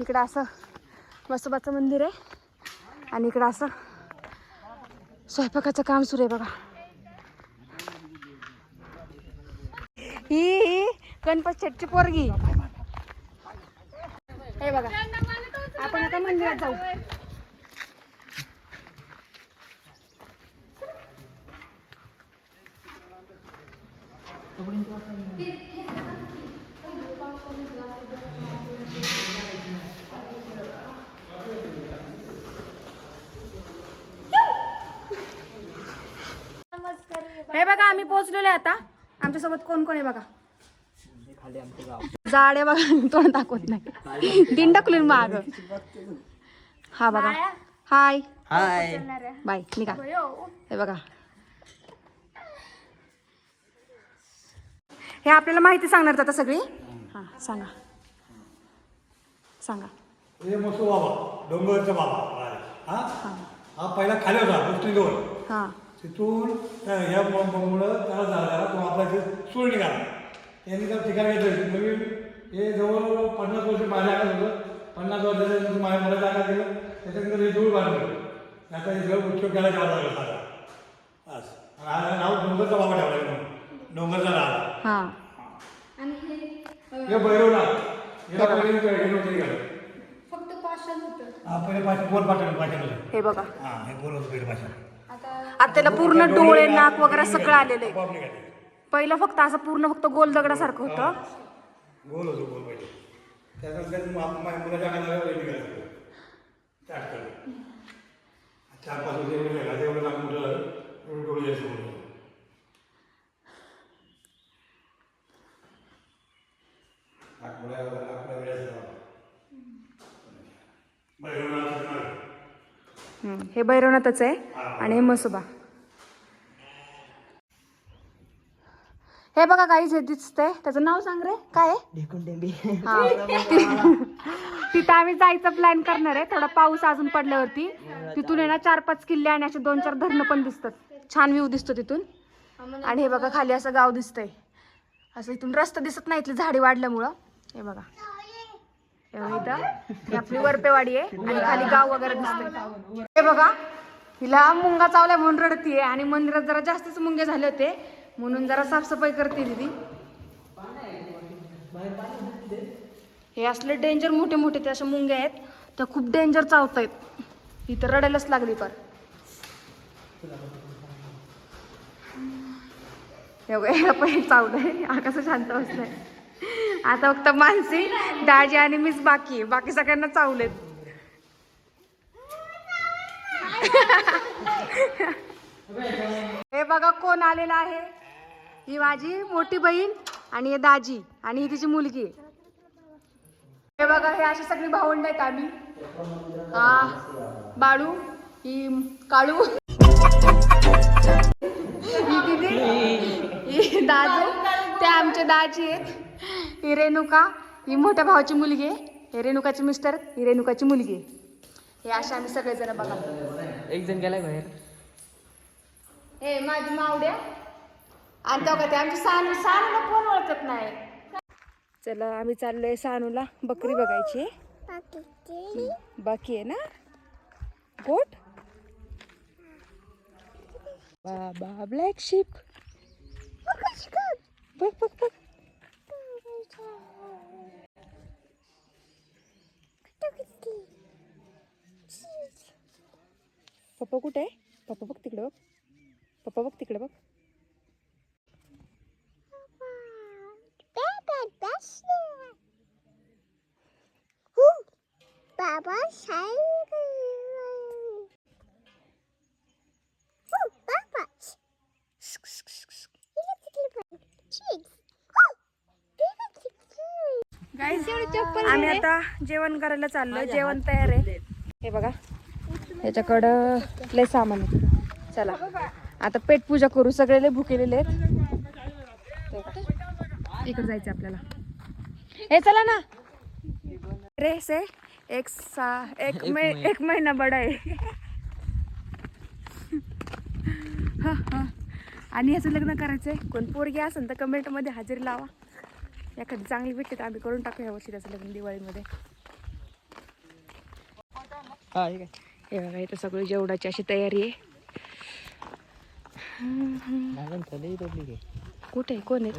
इकडं असं मसोबाचं मंदिर आहे. आणि इकडं असं स्वयंपाकाचं काम सुरू आहे बघा. ही ही गणपत शेटची पोरगी. हे बघा. आपण आता मंदिरात जाऊ हे बघा आम्ही पोहोचलेलो आहे आता. आमच्यासोबत कोण कोण आहे बघा. जाड आहे बघा तोंड दाखवत नाही. तीन टाकले माग. हा बघा. हाय. हाय. बाय निघा. हे बघा. हे आपल्याला माहिती सांगणार आता सगळी? हा सांगा. सांगा. हे बाबा डोंगरचा बाबा हा? हा. पहिला खाली होता मुस्लिमवर हा. तिथून त्या ह्या मुळं त्याला झाला तो आपला इथे सूळ निघाला. त्यांनी त्या ठिकाणी घेतलं नवीन हे जवळ पन्नास वर्ष माझ्या हातात होतं. पन्नास वर्षाच्या माझ्या मला जागा दिलं. त्याच्यानंतर हे दूर बांधलं. आता हे सगळं उच्च केला जावं लागलं साधा हा नाव डोंगरचा बाबा ठेवला डोंगरचा राहा हा. हे. भैरवनाथ याला पहिले हे नव्हतं निघालं हा पहिले पाच गोल पाठवलं पाठवलं हे बघा. हा हे गोल होतं पहिले पाठवलं आता त्याला पूर्ण डोळे नाक वगैरे सगळं आलेलं आहे. निघाले पहिलं फक्त असं पूर्ण फक्त गोल दगडासारखं होतं. गोल गोल पाहिजे. त्यानंतर माझ्या मुलाच्या वेळ निघाला चार पाच वर्ष एवढं एवढं मोठं एवढं डोळे झालं. हम्म, हे भैरवनाथच आहे. आणि हे मसोबा. हे बघा काही जे दिसतंय. त्याचं नाव सांग रे. काय हा. तिथं आम्ही जायचा प्लॅन करणार आहे. थोडा पाऊस अजून पडल्यावरती. तिथून आहे ना चार पाच किल्ले आणि असे दोन चार धरणं पण दिसतात. छान व्ह्यू दिसतो तिथून. आणि हे बघा खाली असं गाव दिसतंय. असं इथून रस्ता दिसत नाही इथली झाडी वाढल्यामुळं. हे बघा. हे इथं. ही आपली वरपेवाडी आहे. आणि खाली गाव वगैरे दिसतंय. हे बघा. हिला मुंगा चावल्या म्हणून रडतीये आणि मंदिरात जरा जास्तच मुंगे झाले होते म्हणून जरा साफसफाई करते दिदी. हे असले डेंजर मोठे मोठे ते असे मुंगे आहेत त्या खूप डेंजर चावतायत. इथं रडायलाच लागली पर एवढं पण चावलंय. आकाश शांत बसलाय. आता फक्त मानसी दाजी आणि मीच बाकी आहे. बाकी सगळ्यांना चावलेत. हे बघा कोण आलेला आहे. ही माझी मोठी बहीण आणि हे दाजी आणि ही तिची मुलगी. हे बघा हे अशी सगळी भावंड आहेत आम्ही. हा बाळू ही काळू. ही दिदी ही दादू ते आमचे दाजी आहेत. ही रेणुका ही मोठ्या भावाची मुलगी आहे. हे रेणुकाची मिस्टर ही रेणुकाची मुलगी आहे. हे असे आम्ही सगळेजण बघा. एक जण गेलाय बाहेर. हे माझी मावड्या. आणि तो का ते आमची सानू सानूला कोण ओळखत नाही? चला आम्ही चाललोय सानूला बकरी बघायची. बाकी आहे ना? गोट? बाबा ब्लॅक शिप बघ बघ बघ. पप्पा कुठे आहे? पप्पा बघ तिकडे बघ. पप्पा बघ तिकडे बघ. Oh. आम्ही आता जेवण करायला चाललोय. जेवण तयार आहे. हे बघा. याच्याकडं लय सामान आहे. चला. आता पेट पूजा करू. सगळे लय भुकेलेले आहेत. इकडे जायचं आपल्याला. हे चला ना. रेस आहे. एक सा एक मै एक महिना बडा आहे. हा, हा. आणि याचं लग्न करायचंय. कोण पोरगी असेल तर कमेंटमध्ये हजेरी लावा. एखादी चांगली भेटते तर आम्ही करून टाकू ह्या वर्षी त्याचं लग्न दिवाळीमध्ये. हा हे बघा इथं सगळी जेवणाची अशी तयारी आहे. कुठे आहे? कोण आहे?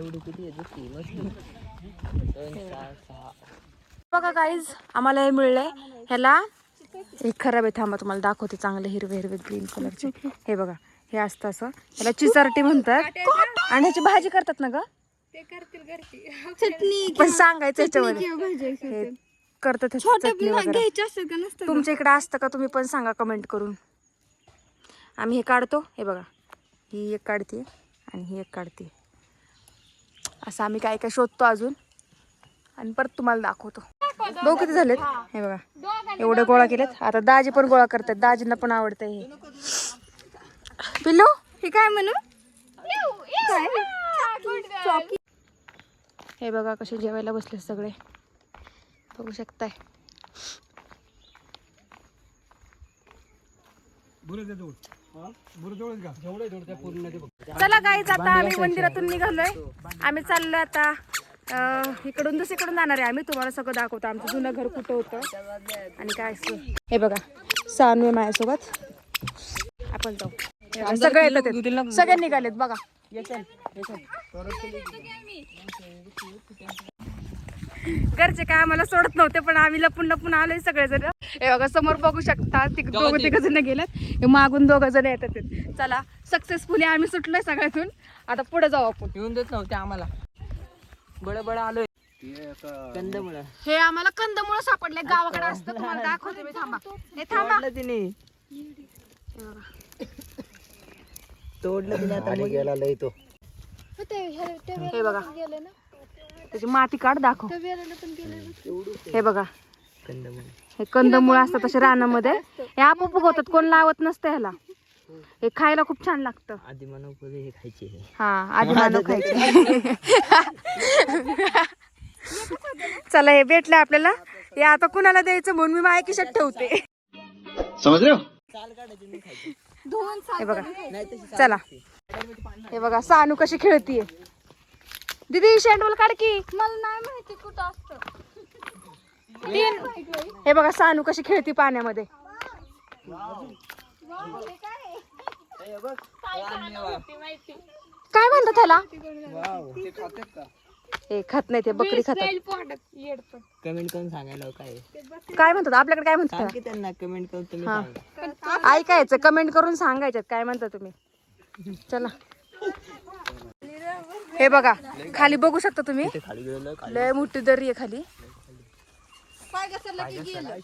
बघा गाईज आम्हाला हे मिळलंय. ह्याला हे खराब आहे थांबा तुम्हाला दाखवते चांगले हिरवे हिरवे ग्रीन कलरचे हे बघा हे असतं असं. ह्याला चिचारटी म्हणतात. आणि ह्याची भाजी करतात ना ग? चटणी पण सांगायचं ह्याच्यामध्ये हे करतात ह्याची चटणी वगैरे. तुमच्या इकडे असतं का? तुम्ही पण सांगा कमेंट करून. आम्ही हे काढतो. हे बघा. ही एक काढते आणि ही एक काढते. असं आम्ही काय काय शोधतो अजून. आणि परत तुम्हाला दाखवतो. बघू किती झालेत? हे बघा. एवढे गोळा केलेत. आता दाजी पण गोळा करतात. दाजींना पण आवडतं हे. पिल्लू? हे काय म्हणू? हे बघा कसे जेवायला बसले सगळे. बघू शकताय. चला गाईच आता आम्ही मंदिरातून निघालोय. आम्ही चाललोय आता इकडून दुसरीकडून जाणार आहे आम्ही. तुम्हाला सगळं दाखवतो. आमचं जुनं घर कुठं होतं आणि काय असतं. हे बघा सानू आहे माझ्यासोबत. आपण जाऊ. सगळे येतात. सगळे निघालेत बघा. घरचे काय आम्हाला सोडत नव्हते पण आम्ही लपून लपून आलोय सगळेजण. हे बघा समोर बघू शकता ती दोघं तिघ जण गेलेत. हे मागून दोघं जण येतात. चला सक्सेसफुली आम्ही सुटलोय सगळ्यातून. आता पुढे जाऊ आपण. येऊन देत नव्हते आम्हाला. बड बड आलोय. कंदमुळ. हे आम्हाला कंदमुळं सापडले गावाकडे असतं तुम्हाला दाखवते मी थांबा. हे थांबा. तिने. तोडलं तिने आता गेला लय तो. हे बघा. त्याची माती काढ दाखव. हे बघा. कंदमुळ हे कंदमुळं असतात तसे रानामध्ये. हे आपोआप उगवतात कोण लावत नसतं ह्याला. हे खायला खूप छान लागतं. आधी हे खायचे हे हा आधी मानव खायचे. चला हे भेटलं आपल्याला. हे आता कुणाला द्यायचं म्हणून मी माझ्या खिशात ठेवते. हो हे बघा. चला. हे बघा सानू कशी खेळतीये. दीदी शेंडवल काढ की. मला नाही माहिती कुठं असतं. हे बघा सानू कशी खेळती पाण्यामध्ये. काय म्हणतात त्याला? हे खात नाही ते बकरी खातात. कमेंट करून सांगायला काय. काय म्हणतात? आपल्याकडे काय म्हणतात? त्यांना कमेंट करून तुम्ही हा. ऐकायचं कमेंट करून सांगायच्यात काय म्हणता तुम्ही? चला. हे बघा खाली बघू शकता तुम्ही? लय मोठी दरी आहे खाली.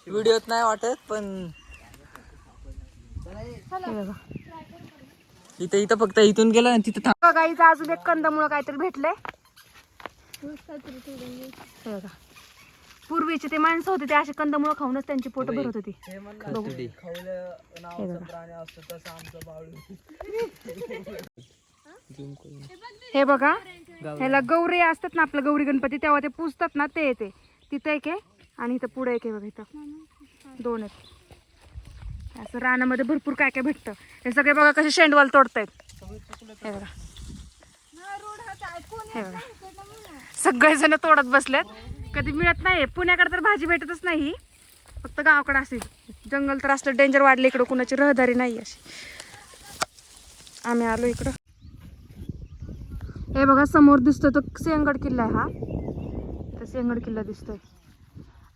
व्हिडिओत नाही वाटत पण हे बघा. इथं इथं फक्त इथून गेलं ना तिथं थांब. बघा इथं अजून एक कंदमुळं काहीतरी भेटलंय. हे बघा. पूर्वीचे ते माणसं होते ते असे कंदमुळं खाऊनच त्यांची पोट भरत होती. हे बघा. हे बघा ह्याला गौरी असतात ना आपलं गौरी गणपती तेव्हा ते पुजतात ना ते येते. तिथं एक आहे आणि इथं पुढे एक आहे बघा इथं. दोन आहेत. असं रानामध्ये भरपूर काय काय भेटतं. हे सगळे बघा कसे शेंडवाल तोडतायत. हे बघा. हे बघा. सगळेजण तोडत बसलेत. कधी मिळत नाही पुण्याकडे तर भाजी भेटतच नाही फक्त गावाकडे असेल जंगल तर असलं डेंजर वाढलं इकडं. कुणाची रहदारी नाही अशी. आम्ही आलो इकडं. हे बघा समोर दिसतोय तो सिंहगड किल्ला आहे हा. तर सिंहगड किल्ला दिसतोय.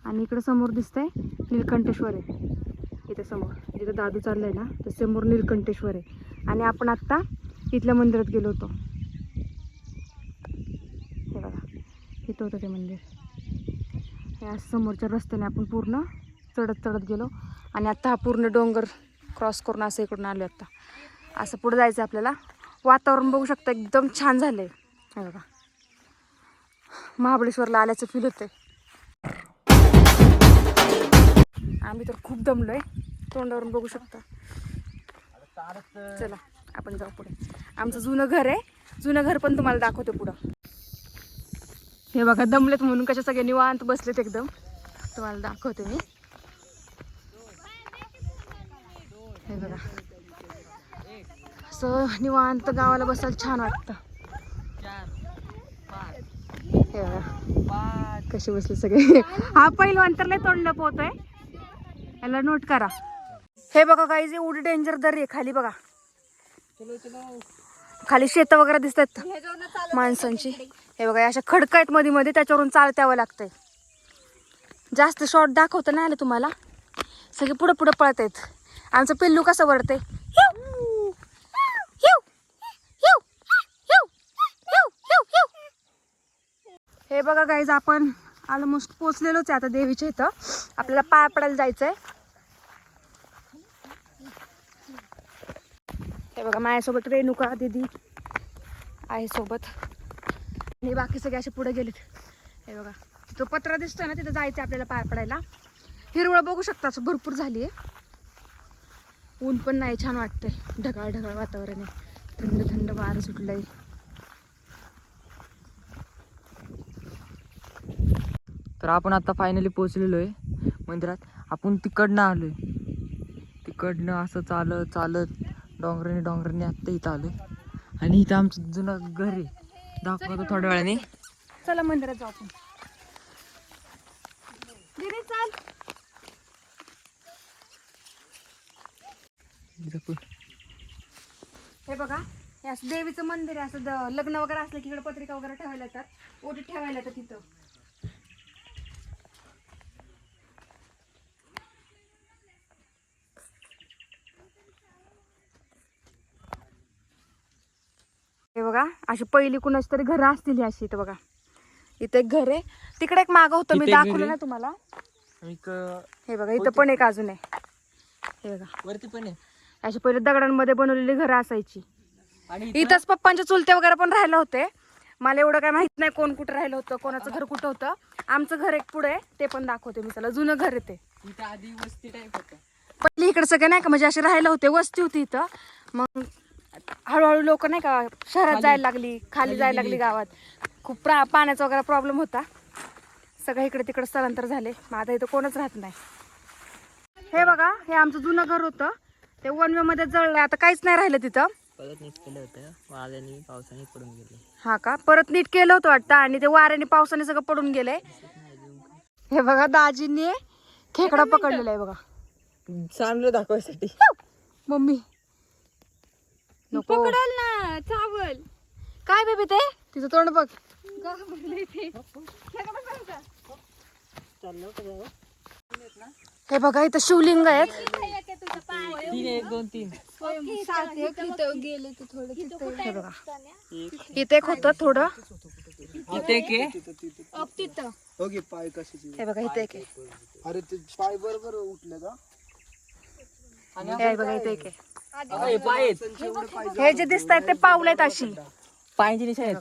आणि इकडे समोर दिसतंय नीलकंठेश्वर आहे. इथे समोर. जिथं दादू चाललंय ना तर समोर नीलकंठेश्वर आहे. आणि आपण आत्ता इथल्या मंदिरात गेलो होतो. हे बघा इथं होतं ते मंदिर. हे असं समोरच्या रस्त्याने आपण पूर्ण चढत चढत गेलो. आणि आत्ता हा पूर्ण डोंगर क्रॉस करून असं इकडून आलो आत्ता. असं पुढे जायचं आपल्याला. वातावरण बघू शकता एकदम छान झालंय. हे बघा. महाबळेश्वरला आल्याचं फील होतंय. आम्ही तर खूप दमलोय. तोंडावरून बघू शकता. चला आपण जाऊ पुढे. आमचं जुनं घर आहे. जुनं घर पण तुम्हाला दाखवते पुढं. हे बघा दमलेत म्हणून कशा सगळे निवांत बसलेत एकदम. तुम्हाला दाखवते मी. हे बघा. असं निवांत गावाला बसायला छान वाटतं. कसे बसले सगळे? हा पहिलवान तर लय तोंड पोहतोय याला नोट करा. हे बघा काही एवढी डेंजर दर आहे खाली बघा. खाली शेतं वगैरे दिसतात माणसांची. हे बघा अशा खडक आहेत मध्ये मध्ये त्याच्यावरून चालत यावं लागतंय. जास्त शॉर्ट दाखवता नाही आलं तुम्हाला. सगळे पुढे पुढे पळत आहेत आमचं पिल्लू कसं वरते हे बघा गाईज आपण ऑलमोस्ट पोचलेलोच आहे आता देवीच्या इथं. आपल्याला पाय पडायला जायचंय. हे बघा माझ्यासोबत रेणुका दिदी आहे सोबत. आणि बाकी सगळे असे पुढे गेलेत. हे बघा तिथं पत्रा दिसतोय ना तिथं जायचं आपल्याला पाय पडायला. हिरवळ बघू शकता असं भरपूर झाली आहे ऊन पण नाही छान वाटतंय. ढगाळ ढगाळ वातावरण आहे. थंड थंड वारं सुटलंय. तर आपण आता फायनली पोहोचलेलो आहे मंदिरात. आपण तिकडनं आलोय. तिकडनं असं चालत चालत डोंगराने डोंगराने आत्ता इथं आलोय. आणि इथं आमचं जुनं घर आहे. दाखवतो थोड्या वेळाने. चला मंदिरात जाऊ आपण. हे बघा हे असं देवीचं मंदिर आहे. असं लग्न वगैरे असलं की इकडे पत्रिका वगैरे ठेवायला येतात ओटी ठेवायला येतात तिथं. बघा अशी पहिली कुणाची तरी घरं असतील अशी इथं बघा. इथं एक घर आहे. तिकडे एक मागं होतं मी दाखवलं? ना तुम्हाला. हे बघा इथं पण एक अजून आहे. हे बघा. वरती पण आहे. अशी पहिले दगडांमध्ये बनवलेली घरं असायची. इथंच पप्पांचे चुलते वगैरे पण राहिलं होते. मला एवढं काय माहीत नाही कोण कुठं राहिलं होतं कोणाचं घर कुठं होतं. आमचं घर एक पुढे ते पण दाखवते मी त्याला जुनं घर आहे ते. इथं आधी वस्ती टाईप होतं. पहिले इकडे सगळे नाही का म्हणजे असे राहिलं होते वस्ती होती इथं. मग हळूहळू लोक नाही का शहरात जायला लागली खाली जायला लागली गावात. खूप प्रा पाण्याचा वगैरे प्रॉब्लेम होता. सगळं इकडे तिकडे स्थलांतर झाले. मग आता इथं कोणच राहत नाही. हे बघा हे आमचं जुनं घर होतं. ते वनमध्ये जळलंय आता काहीच नाही राहिलं तिथं. परत नीट केलं होतं. वाऱ्याने पावसाने पडून गेले. हा का? परत नीट केलं होतं वाटतं. आणि ते वाऱ्याने पावसाने सगळं पडून गेलंय हे बघा दाजीने खेकडा पकडलेला आहे बघा. सांगलं दाखवायसाठी. मम्मी. नको. पकडल ना चावल. काय बेबी ते? तिचं तोंड बघ. हे बघा इथं शिवलिंग आहेत. एक दोन तीन. गेले ते थोडं हे बघा. इथे एक होतं थोडं. इथे एक आहे. तिथं हे बघा इथे एक आहे. अरे ते पाय बरोबर उठले का? हे बघा इथे एक आहे. हे. हे जे दिसत आहेत ते पाऊल आहेत अशी. पायांची निशाण आहेत.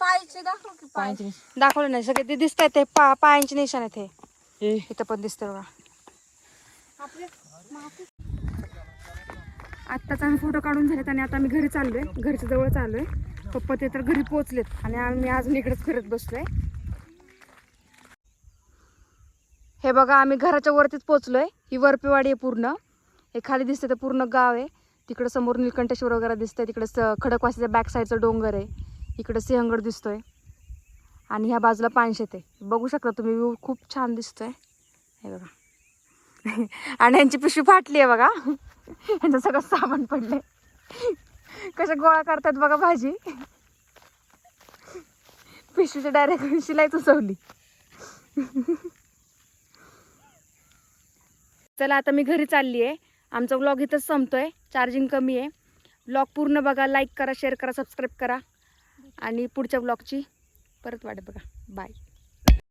पायचे दाखव की पायांची निशाण. दाखवलं नाही सगळे ते दिसत आहेत ते पा पायांचे निशाण आहेत हे. इथं पण दिसतं बघा. आत्ताच आम्ही फोटो काढून झालेत आणि आता आम्ही घरी चाललोय. घरच्या जवळ चाललोय. पप्पा ते तर घरी पोहोचलेत आणि आम्ही अजून इकडेच फिरत बसलोय. हे बघा आम्ही घराच्या वरतीच पोहोचलोय. ही वरपेवाडी आहे पूर्ण. हे खाली दिसते तर पूर्ण गाव आहे. तिकडं समोर निलकंठेश्वर वगैरे दिसतंय. तिकडं स- खडकवासीच्या बॅक साईडचं डोंगर आहे. इकडं सिंहगड दिसतोय. आणि ह्या बाजूला पानशेत आहे. बघू शकता तुम्ही व्ह्यू खूप छान दिसतोय. हे बघा. आणि यांची पिशवी फाटली आहे बघा. यांचं सगळं सामान पडलंय. कशा गोळा करतात बघा भाजी. पिशवीच्या डायरेक्ट शिलाई तुसवली. चला आता मी घरी चालली आहे. आमचा व्लॉग इथंच संपतोय. चार्जिंग कमी आहे. ब्लॉग पूर्ण बघा लाईक करा शेअर करा सबस्क्राईब करा. आणि पुढच्या ब्लॉगची परत वाट बघा. बाय